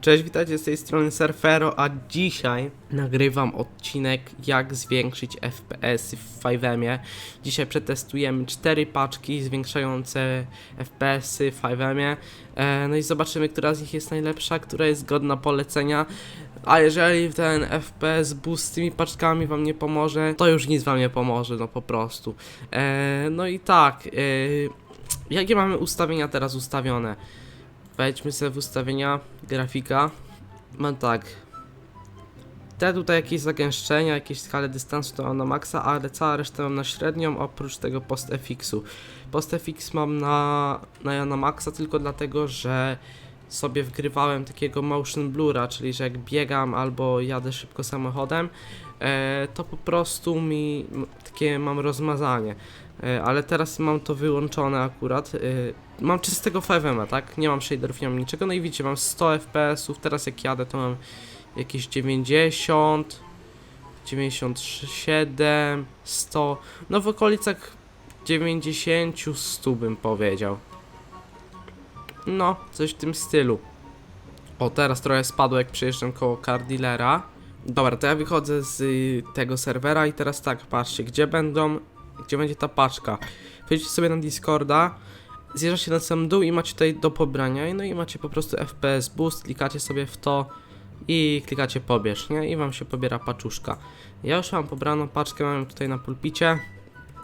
Cześć, witajcie z tej strony Surfero, a dzisiaj nagrywam odcinek jak zwiększyć FPS w 5M. Dzisiaj przetestujemy cztery paczki zwiększające FPS w 5M. E, no i zobaczymy, która z nich jest najlepsza, która jest godna polecenia. A jeżeli ten FPS boost z tymi paczkami wam nie pomoże, to już nic wam nie pomoże, no po prostu. E, no i tak, e, jakie mamy ustawienia teraz ustawione? Wejdźmy sobie w ustawienia, grafika. Mam tak. Te tutaj jakieś zagęszczenia, jakieś skale dystansu to mam na maksa, ale cała resztę mam na średnią, oprócz tego post FX-u. Post FX mam na, na, na maksa tylko dlatego, że sobie wgrywałem takiego motion blura, czyli że jak biegam albo jadę szybko samochodem, e, to po prostu mi takie mam rozmazanie. E, ale teraz mam to wyłączone akurat. E, mam czystego 5M, tak? Nie mam shaderów, nie mam niczego. No i widzicie, mam 100 FPS-ów. Teraz jak jadę, to mam jakieś 90, 97, 100. No w okolicach 90, 100 bym powiedział. No, coś w tym stylu. O, teraz trochę spadło, jak przejeżdżam koło car dealera. Dobra, to ja wychodzę z y, tego serwera i teraz tak, patrzcie, gdzie będą, gdzie będzie ta paczka. Wejdziecie sobie na Discorda, zjeżdżacie na sam dół i macie tutaj do pobrania, no i macie po prostu FPS boost, klikacie sobie w to i klikacie pobierz, nie? I wam się pobiera paczuszka. Ja już mam pobraną paczkę, mam tutaj na pulpicie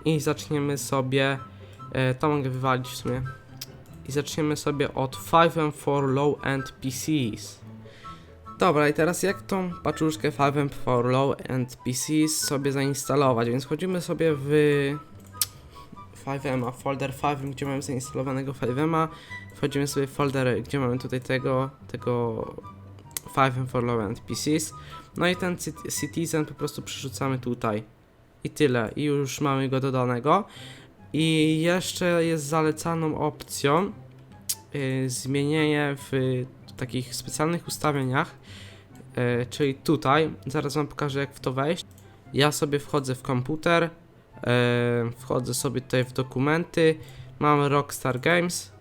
i zaczniemy sobie, e, to mogę wywalić w sumie, i zaczniemy sobie od 5M for Low End PCs. Dobra, i teraz jak tą paczuszkę 5M for Low End PCs sobie zainstalować? Więc wchodzimy sobie w 5M, folder 5, gdzie mamy zainstalowanego 5M, wchodzimy sobie w folder, gdzie mamy tutaj tego, tego 5M for Low End PCs, no i ten Cit- Citizen po prostu przerzucamy tutaj. I tyle, i już mamy go dodanego. I jeszcze jest zalecaną opcją yy, zmienienie w takich specjalnych ustawieniach, yy, czyli tutaj, zaraz wam pokażę jak w to wejść. Ja sobie wchodzę w komputer, yy, wchodzę sobie tutaj w dokumenty, mam Rockstar Games,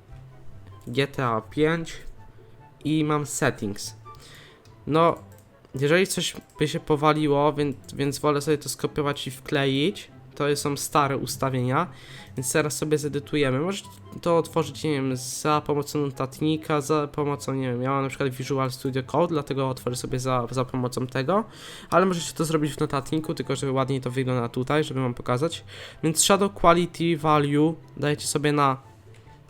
GTA 5 i mam settings. No, jeżeli coś by się powaliło, więc, więc wolę sobie to skopiować i wkleić, to są stare ustawienia, więc teraz sobie zedytujemy. Możecie to otworzyć, nie wiem, za pomocą notatnika, za pomocą, nie wiem, ja mam na przykład Visual Studio Code, dlatego otworzę sobie za, za pomocą tego, ale możecie to zrobić w notatniku, tylko żeby ładniej to wygląda tutaj, żeby wam pokazać. Więc Shadow Quality Value dajecie sobie na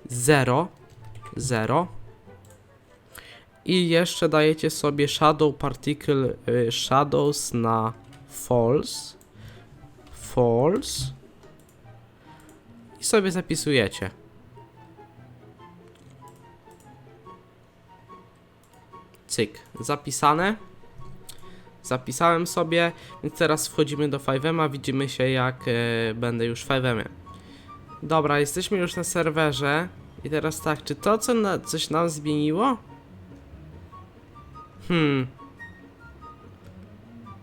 0, 0. I jeszcze dajecie sobie Shadow Particle y, Shadows na False false i sobie zapisujecie. Cyk, zapisane. Zapisałem sobie, więc teraz wchodzimy do 5M, widzimy się jak e, będę już w 5M. Dobra, jesteśmy już na serwerze i teraz tak, czy to co na, coś nam zmieniło? Hmm,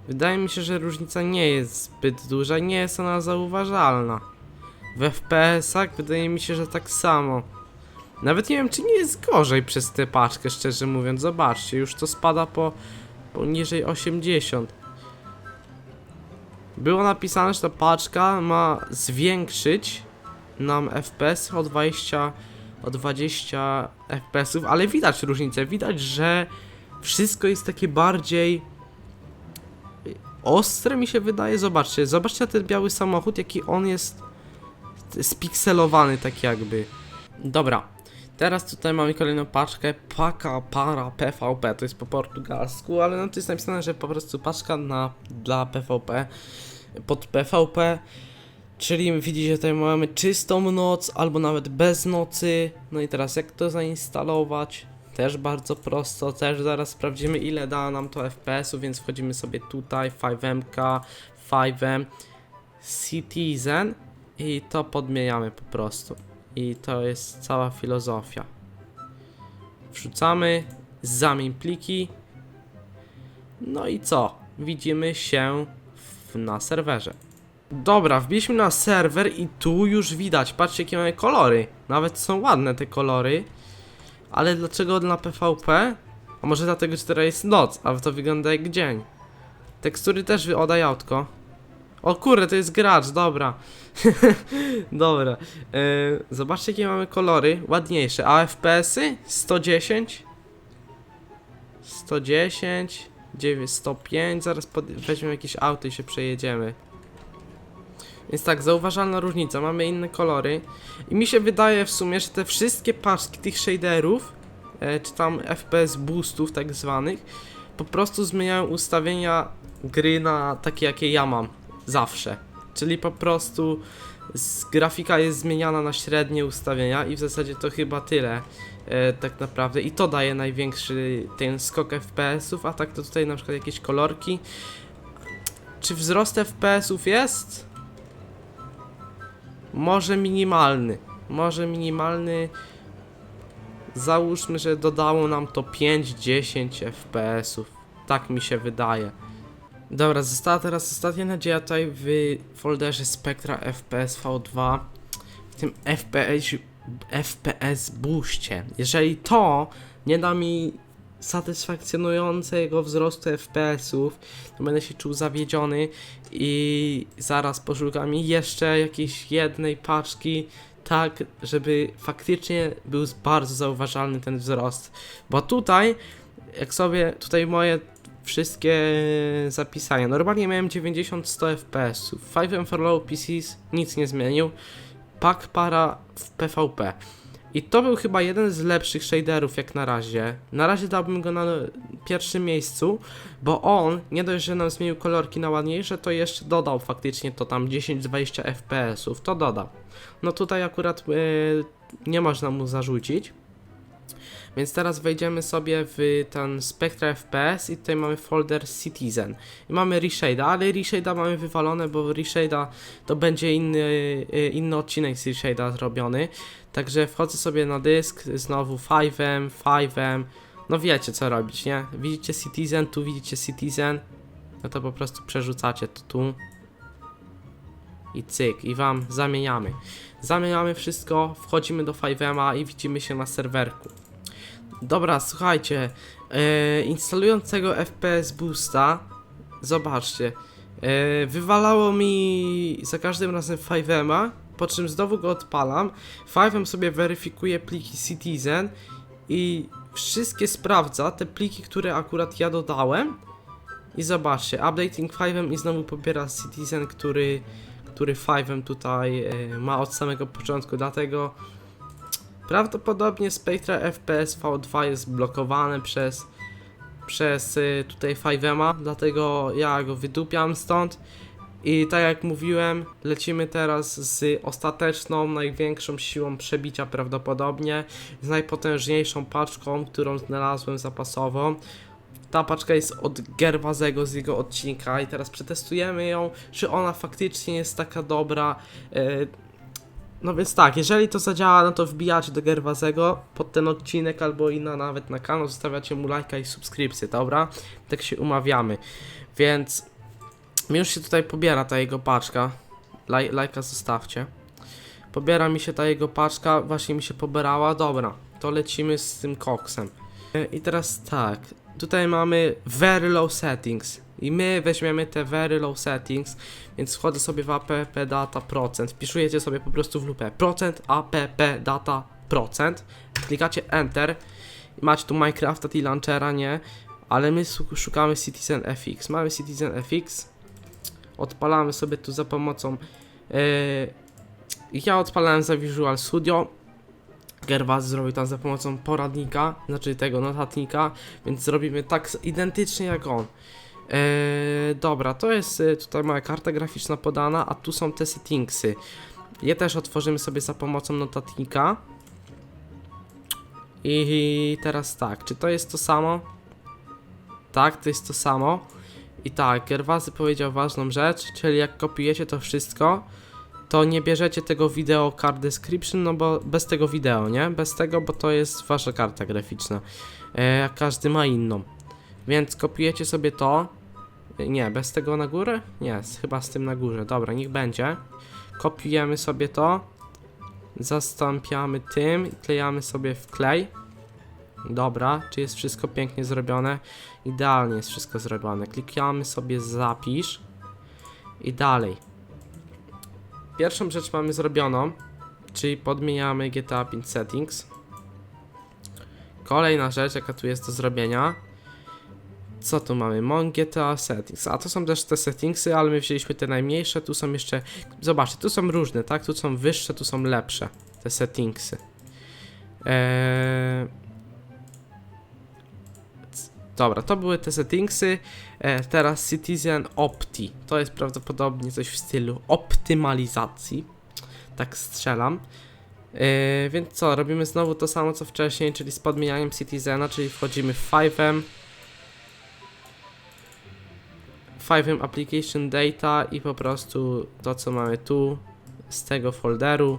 Wydaje mi się, że różnica nie jest zbyt duża, nie jest ona zauważalna. W FPS-ach wydaje mi się, że tak samo. Nawet nie wiem, czy nie jest gorzej przez tę paczkę, szczerze mówiąc. Zobaczcie, już to spada po poniżej 80. Było napisane, że ta paczka ma zwiększyć nam FPS o 20, o 20 FPS-ów, ale widać różnicę. Widać, że wszystko jest takie bardziej ostre mi się wydaje. Zobaczcie, zobaczcie na ten biały samochód, jaki on jest spikselowany tak jakby. Dobra, teraz tutaj mamy kolejną paczkę Paka Para PVP, to jest po portugalsku, ale no to jest napisane, że po prostu paczka na, dla PVP, pod PVP, czyli widzicie tutaj mamy czystą noc, albo nawet bez nocy, no i teraz jak to zainstalować? Też bardzo prosto, też zaraz sprawdzimy ile da nam to FPS-u, więc wchodzimy sobie tutaj, 5MK, 5M, Citizen i to podmieniamy po prostu. I to jest cała filozofia. Wrzucamy, zamień pliki. No i co? Widzimy się w, na serwerze. Dobra, wbiliśmy na serwer i tu już widać, patrzcie jakie mamy kolory. Nawet są ładne te kolory. Ale dlaczego na PvP? A może dlatego, że teraz jest noc, a to wygląda jak dzień. Tekstury też wy... O, daj autko. O kurde, to jest gracz, dobra. dobra. E, zobaczcie, jakie mamy kolory. Ładniejsze. A FPS-y? 110? 110, 9, 105, zaraz pod, weźmiemy jakieś auto i się przejedziemy. Więc tak, zauważalna różnica, mamy inne kolory i mi się wydaje w sumie, że te wszystkie paczki tych shaderów, e, czy tam FPS boostów tak zwanych, po prostu zmieniają ustawienia gry na takie, jakie ja mam zawsze. Czyli po prostu grafika jest zmieniana na średnie ustawienia i w zasadzie to chyba tyle e, tak naprawdę i to daje największy ten skok FPS-ów, a tak to tutaj na przykład jakieś kolorki. Czy wzrost FPS-ów jest? Może minimalny. Może minimalny. Załóżmy, że dodało nam to 5-10 FPS-ów. Tak mi się wydaje. Dobra, została teraz ostatnia nadzieja tutaj w folderze Spectra FPS V2 w tym FPS, FPS booście. Jeżeli to nie da mi satysfakcjonującego wzrostu FPS-ów, to będę się czuł zawiedziony i zaraz poszukam jeszcze jakiejś jednej paczki, tak, żeby faktycznie był bardzo zauważalny ten wzrost. Bo tutaj, jak sobie tutaj moje wszystkie zapisania. Normalnie miałem 90-100 FPS. 5M for Low PCs nic nie zmienił. Pack para w PvP. I to był chyba jeden z lepszych shaderów jak na razie. Na razie dałbym go na pierwszym miejscu, bo on nie dość, że nam zmienił kolorki na ładniejsze, to jeszcze dodał faktycznie to tam 10-20 FPS-ów. To dodał. No tutaj akurat yy, nie można mu zarzucić. Więc teraz wejdziemy sobie w ten Spectra FPS i tutaj mamy folder Citizen. I mamy Reshade'a, ale Reshade'a mamy wywalone, bo Reshade'a to będzie inny, y, inny odcinek z Reshade'a zrobiony. Także wchodzę sobie na dysk, znowu 5M, 5M. No wiecie co robić, nie? Widzicie Citizen, tu widzicie Citizen. No to po prostu przerzucacie to tu. I cyk, i wam zamieniamy. Zamieniamy wszystko, wchodzimy do 5M'a i widzimy się na serwerku. Dobra, słuchajcie, e, instalując tego FPS Boosta, zobaczcie, e, wywalało mi za każdym razem 5M'a, po czym znowu go odpalam, 5M sobie weryfikuje pliki Citizen i wszystkie sprawdza, te pliki, które akurat ja dodałem. I zobaczcie, updating 5M i znowu pobiera Citizen, który, który 5M tutaj e, ma od samego początku, dlatego Prawdopodobnie Spectra FPS V2 jest blokowane przez przez y, tutaj 5M'a, dlatego ja go wydupiam stąd. I tak jak mówiłem, lecimy teraz z ostateczną, największą siłą przebicia prawdopodobnie, z najpotężniejszą paczką, którą znalazłem zapasową. Ta paczka jest od Gerwazego z jego odcinka i teraz przetestujemy ją, czy ona faktycznie jest taka dobra. y, no więc tak, jeżeli to zadziała, no to wbijacie do Gerwazego pod ten odcinek albo i na, nawet na kanał, zostawiacie mu lajka i subskrypcję, dobra? Tak się umawiamy. Więc mi już się tutaj pobiera ta jego paczka. Laj, lajka zostawcie. Pobiera mi się ta jego paczka, właśnie mi się pobierała. Dobra, to lecimy z tym koksem. E, I teraz tak, tutaj mamy very low settings. I my weźmiemy te very low settings, więc wchodzę sobie w app data procent. Wpisujecie sobie po prostu w lupę procent app data procent. Klikacie enter. Macie tu Minecrafta i launchera, nie? Ale my szukamy Citizen FX. Mamy Citizen FX. Odpalamy sobie tu za pomocą. Yy, ja odpalałem za Visual Studio. Gervas zrobił tam za pomocą poradnika, znaczy tego notatnika, więc zrobimy tak identycznie jak on. Eee, dobra, to jest y, tutaj moja karta graficzna podana, a tu są te settingsy. Je też otworzymy sobie za pomocą notatnika. I teraz tak, czy to jest to samo? Tak, to jest to samo. I tak, Gerwazy powiedział ważną rzecz, czyli jak kopiujecie to wszystko, to nie bierzecie tego wideo card description, no bo bez tego wideo, nie? Bez tego, bo to jest wasza karta graficzna. E, każdy ma inną. Więc kopiujecie sobie to. Nie, bez tego na górę? Nie, z- chyba z tym na górze. Dobra, niech będzie. Kopiujemy sobie to. Zastąpiamy tym i klejamy sobie w klej. Dobra, czy jest wszystko pięknie zrobione? Idealnie jest wszystko zrobione. Klikamy sobie zapisz i dalej. Pierwszą rzecz mamy zrobioną, czyli podmieniamy GTA 5 settings. Kolejna rzecz, jaka tu jest do zrobienia. Co tu mamy? Mon GTA settings. A to są też te settingsy, ale my wzięliśmy te najmniejsze. Tu są jeszcze. Zobaczcie, tu są różne, tak? Tu są wyższe, tu są lepsze. Te settingsy. Eee... Dobra, to były te settingsy. E, teraz Citizen Opti. To jest prawdopodobnie coś w stylu optymalizacji. Tak strzelam. E, więc co, robimy znowu to samo co wcześniej, czyli z podmienianiem Citizena, czyli wchodzimy w 5M. 5M Application Data i po prostu to co mamy tu z tego folderu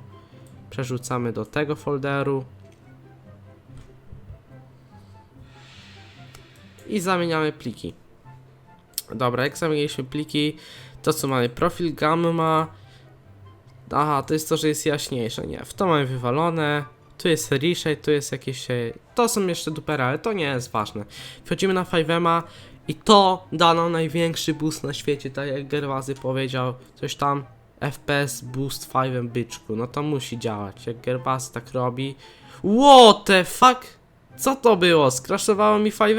przerzucamy do tego folderu i zamieniamy pliki. Dobra, jak zamieniliśmy pliki, to co mamy profil gamma. Aha, to jest to, że jest jaśniejsze. Nie, w to mamy wywalone. Tu jest reshade, tu jest jakieś. e, To są jeszcze dupery, ale to nie jest ważne. Wchodzimy na 5 i to da nam największy boost na świecie, tak jak Gerwazy powiedział. Coś tam FPS boost 5 byczku. No to musi działać. Jak Gerwazy tak robi. What the fuck? Co to było? Skraszowało mi 5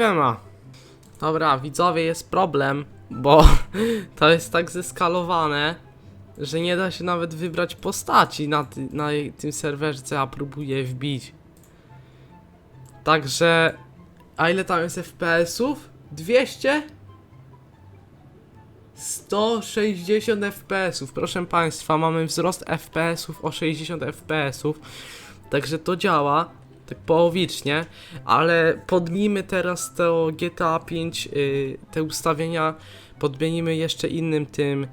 Dobra, widzowie, jest problem, bo to jest tak zeskalowane, że nie da się nawet wybrać postaci na, ty, na tym serwerze, ja próbuję wbić. Także, a ile tam jest FPS-ów? 200? 160 FPS-ów, proszę Państwa, mamy wzrost FPS-ów o 60 FPS-ów, także to działa, tak połowicznie, ale podmijmy teraz to GTA 5, y, te ustawienia, podmienimy jeszcze innym tym,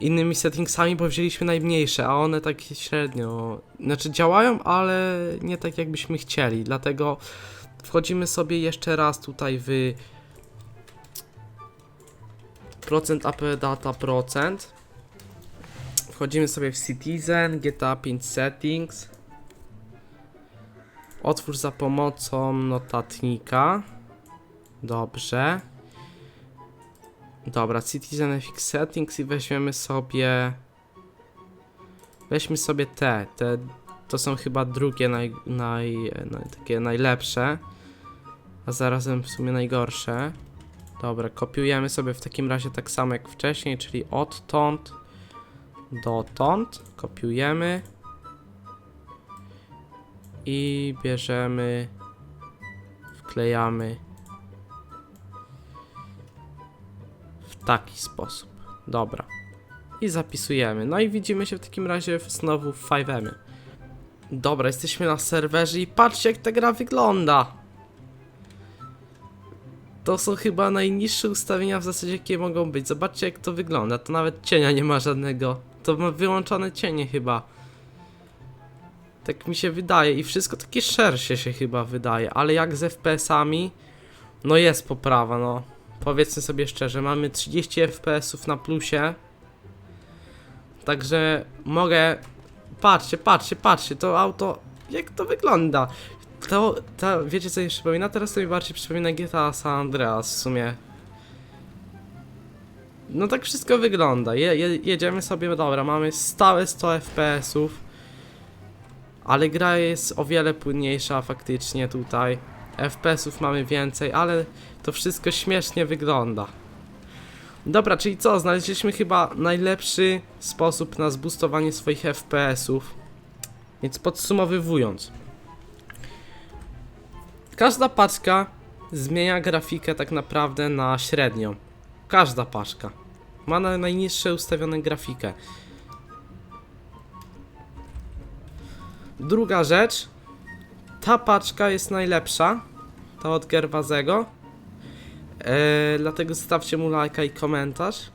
innymi settingsami, bo wzięliśmy najmniejsze, a one tak średnio, znaczy działają, ale nie tak jakbyśmy chcieli, dlatego wchodzimy sobie jeszcze raz tutaj w procent AP data procent, wchodzimy sobie w Citizen, GTA 5 settings, Otwórz za pomocą notatnika. Dobrze. Dobra, Citizen FX Settings i weźmiemy sobie. Weźmy sobie te. Te to są chyba drugie naj, naj, naj, takie najlepsze. A zarazem w sumie najgorsze. Dobra, kopiujemy sobie w takim razie tak samo jak wcześniej, czyli odtąd dotąd. Kopiujemy i bierzemy, wklejamy w taki sposób. Dobra. I zapisujemy. No i widzimy się w takim razie znowu w 5M. Dobra, jesteśmy na serwerze i patrzcie jak ta gra wygląda. To są chyba najniższe ustawienia w zasadzie jakie mogą być. Zobaczcie jak to wygląda. To nawet cienia nie ma żadnego. To ma wyłączone cienie chyba. Tak mi się wydaje i wszystko takie szersze się chyba wydaje, ale jak z FPS-ami, no jest poprawa, no. Powiedzmy sobie szczerze, mamy 30 FPS-ów na plusie. Także mogę... Patrzcie, patrzcie, patrzcie, to auto... Jak to wygląda? To, to wiecie co mi przypomina? Teraz to mi bardziej przypomina GTA San Andreas w sumie. No tak wszystko wygląda. Je, je, jedziemy sobie, dobra, mamy stałe 100 FPS-ów. Ale gra jest o wiele płynniejsza faktycznie tutaj. FPS-ów mamy więcej, ale to wszystko śmiesznie wygląda. Dobra, czyli co? Znaleźliśmy chyba najlepszy sposób na zboostowanie swoich FPS-ów. Więc podsumowywując. Każda paczka zmienia grafikę tak naprawdę na średnią. Każda paczka. Ma na najniższe ustawione grafikę. Druga rzecz. Ta paczka jest najlepsza. Ta od Gerwazego. Eee, dlatego zostawcie mu lajka i komentarz.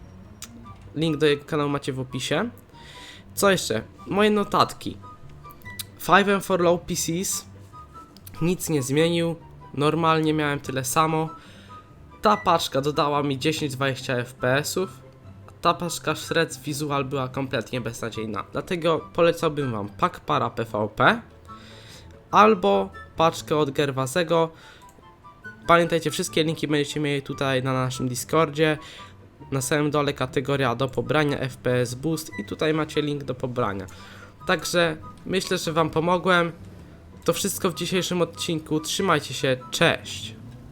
Link do jego kanału macie w opisie. Co jeszcze? Moje notatki. 5M for low PCs. Nic nie zmienił. Normalnie miałem tyle samo. Ta paczka dodała mi 10-20 FPS-ów. Ta paczka Shreds Visual była kompletnie beznadziejna. Dlatego polecałbym wam Pack Para PvP albo paczkę od Gerwazego. Pamiętajcie, wszystkie linki będziecie mieli tutaj na naszym Discordzie. Na samym dole kategoria do pobrania FPS Boost i tutaj macie link do pobrania. Także myślę, że Wam pomogłem. To wszystko w dzisiejszym odcinku. Trzymajcie się, cześć!